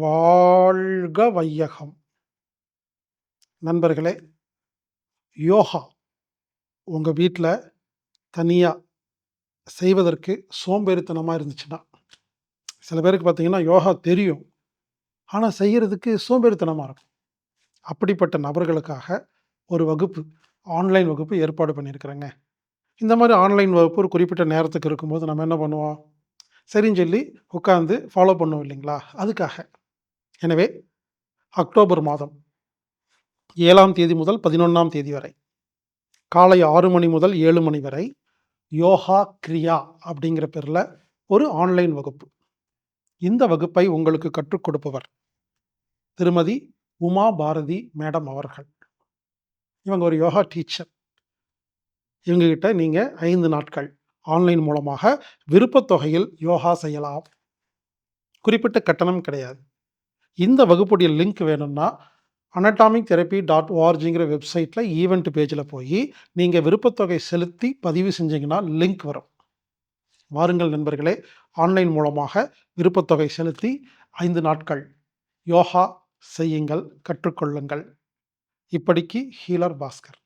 வாழ்க வையகம். நண்பர்களே யோகா உங்கள் வீட்டில் தனியாக செய்வதற்கு சோம்பேறித்தனமாக இருந்துச்சுன்னா சில பேருக்கு பார்த்தீங்கன்னா யோகா தெரியும். ஆனால் செய்கிறதுக்கு சோம்பேறித்தனமாக இருக்கும். அப்படிப்பட்ட நபர்களுக்காக ஒரு வகுப்பு ஆன்லைன் வகுப்பு ஏற்பாடு பண்ணியிருக்கிறேங்க. இந்த மாதிரி ஆன்லைன் வகுப்பு ஒரு குறிப்பிட்ட நேரத்துக்கு இருக்கும்போது நம்ம என்ன பண்ணுவோம்? சரின்னு சொல்லி உட்காந்து ஃபாலோ பண்ணுவோம் இல்லைங்களா? அதுக்காக. எனவே அக்டோபர் மாதம் ஏழாம் தேதி முதல் பதினொன்றாம் தேதி வரை காலை ஆறு மணி முதல் ஏழு மணி வரை யோகா கிரியா அப்படிங்கிற பேரில் ஒரு ஆன்லைன் வகுப்பு. இந்த வகுப்பை உங்களுக்கு கற்றுக் கொடுப்பவர் திருமதி உமா பாரதி மேடம் அவர்கள். இவங்க ஒரு யோகா டீச்சர். இவங்ககிட்ட நீங்கள் ஐந்து நாட்கள் ஆன்லைன் மூலமாக விருப்பத்தொகையில் யோகா செய்யலாம். குறிப்பிட்ட கட்டணம் கிடையாது. இந்த வகுப்புடைய லிங்க் வேணும்னா அனட்டாமிக் தெரப்பி டாட் ஓஆர்ஜிங்கிற வெப்சைட்டில் ஈவெண்ட் பேஜில் போய் நீங்கள் விருப்பத்தொகை செலுத்தி பதிவு செஞ்சீங்கன்னா லிங்க் வரும். வாருங்கள் நண்பர்களே ஆன்லைன் மூலமாக விருப்பத்தொகை செலுத்தி ஐந்து நாட்கள் யோகா செய்யுங்கள் கற்றுக்கொள்ளுங்கள். இப்படிக்கு ஹீலர் பாஸ்கர்.